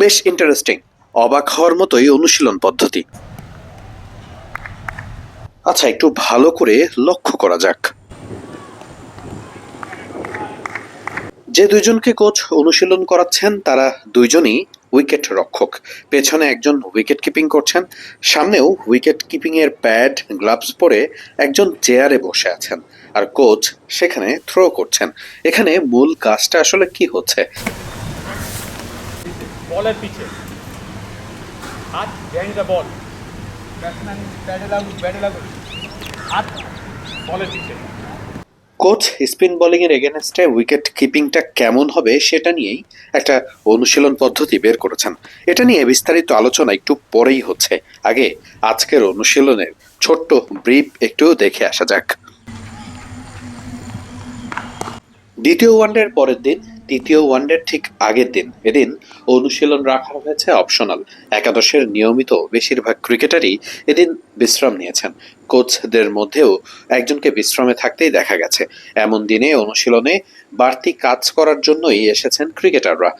বেশ ইন্টারেস্টিং অবাক হওয়ার মতোই অনুশীলন পদ্ধতি। আচ্ছা একটু ভালো করে লক্ষ্য করা যাক। যে দুইজনকে কোচ অনুশীলন করাচ্ছেন, তারা দুইজনই উইকেট রক্ষক। পেছনে একজন উইকেট কিপিং করছেন, সামনেও উইকেট কিপিং এর প্যাড গ্লাভস পরে একজন চেয়ারে বসে আছেন। আর কোচ সেখানে থ্রো করছেন। এখানে মূল কাজটা আসলে কি হচ্ছে? বলের পিছে হাত দ্য বল ব্যাটে লাগুন ব্যাটে লাগুন হাত বলের পিছে কোচ স্পিন বোলিং এর এগেনস্টে উইকেট কিপিংটা কেমন হবে সেটা নিয়েই একটা অনুশীলন পদ্ধতি বের করেছেন। এটা নিয়ে বিস্তারিত আলোচনা একটু পরেই হচ্ছে। আগে আজকের অনুশীলনের ছোট্ট ব্রিফ একটু দেখে আসা যাক। দ্বিতীয় ওয়ানডের পরের দিন তৃতীয় ওয়ানডের ঠিক আগের দিন এদিন অনুশীলন রাখা হয়েছে অপশনাল। একাদশের নিয়মিত বেশিরভাগ ক্রিকেটারই এদিন বিশ্রাম নিয়েছেন। কোচদের মধ্যেও একজনকে বিশ্রামে থাকতেই দেখা গেছে। এমন দিনে অনুশীলনে বাড়তি কাজ করার জন্যই এসেছেন ক্রিকেটাররা।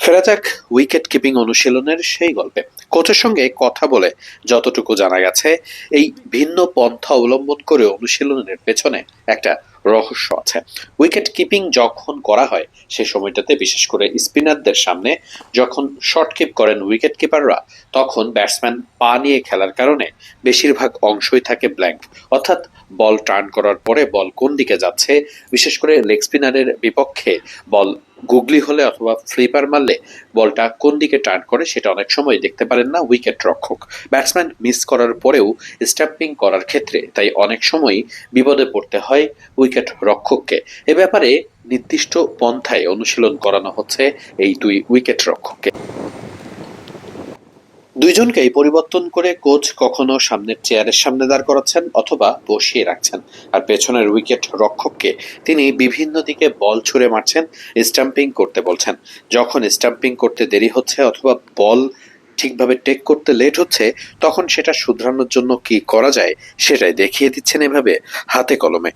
ফেরা যাক উইকেট কিপিং অনুশীলনের সেই গল্পে। কোচের সঙ্গে কথা বলে যতটুকু জানা গেছে, এই ভিন্ন পন্থা অবলম্বন করে অনুশীলনের পেছনে একটা রহস্য। আছে উইকেট কিপিং যখন করা হয়, সে সময়টাতে বিশেষ করে স্পিনারদের সামনে যখন শর্ট কিপ করেন উইকেট কিপাররা তখন ব্যাটসম্যান পা নিয়ে খেলার কারণে বেশিরভাগ অংশই থাকে ব্ল্যাঙ্ক অর্থাৎ বল টার্ন করার পরে বল কোন দিকে যাচ্ছে, বিশেষ করে লেগ স্পিনারের বিপক্ষে বল গুগলি হলে অথবা ফ্লিপার মারলে বলটা কোন দিকে টার্ন করে সেটা অনেক সময় দেখতে পারেন না উইকেট রক্ষক। ব্যাটসম্যান মিস করার পরেও স্ট্যাম্পিং করার ক্ষেত্রে, তাই অনেক সময় বিপদে পড়তে হয় উইকেট রক্ষককে। এ ব্যাপারে নির্দিষ্ট পন্থায় অনুশীলন করানো হচ্ছে এই দুই উইকেট রক্ষককে। দুইজনকেই পরিবর্তন করে কোচ কখনো সামনের চেয়ারের সামনে দাঁড় করাচ্ছেন অথবা বসিয়ে রাখছেন। আর পেছনের উইকেট রক্ষককে তিনি বিভিন্ন দিকে বল ছুঁড়ে মারছেন, স্টাম্পিং করতে বলছেন। যখন স্টাম্পিং করতে দেরি হচ্ছে অথবা বল ঠিকভাবে টেক করতে লেট হচ্ছে, তখন সেটা শুধরানোর জন্য কি করা যায় সেটাই দেখিয়ে দিচ্ছেন এভাবে হাতে কলমে।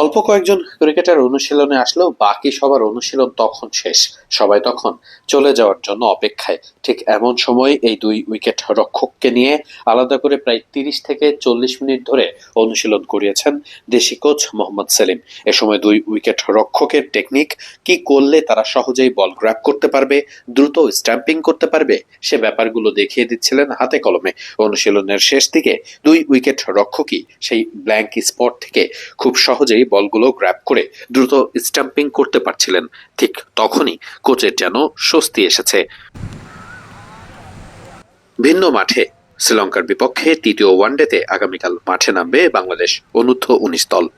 অল্প কয়েকজন ক্রিকেটার অনুশীলনে আসলেও বাকি সবার অনুশীলন তখন শেষ, সবাই তখন চলে যাওয়ার জন্য অপেক্ষায়। ঠিক এমন সময় এই দুই উইকেট রক্ষককে নিয়ে আলাদা করে প্রায় তিরিশ থেকে চল্লিশ মিনিট ধরে অনুশীলন করিয়েছেন দেশি কোচ মোহাম্মদ সেলিম। এ সময় দুই উইকেট রক্ষকের টেকনিক, কি করলে তারা সহজেই বল গ্র্যাব করতে পারবে, দ্রুত স্ট্যাম্পিং করতে পারবে, সে ব্যাপারগুলো দেখিয়ে দিচ্ছিলেন হাতে কলমে। অনুশীলনের শেষ দিকে দুই উইকেট রক্ষকই সেই ব্ল্যাঙ্ক স্পট থেকে খুব সহজেই বলগুলো গ্র্যাপ করে দ্রুত স্টাম্পিং করতে পারছিলেন। ঠিক তখনই কোচের যেন স্বস্তি এসেছে। ভিন্ন মাঠে শ্রীলঙ্কার বিপক্ষে তৃতীয় ওয়ানডেতে আগামীকাল মাঠে নামবে বাংলাদেশ, অনূর্ধ্ব উনিশ দল।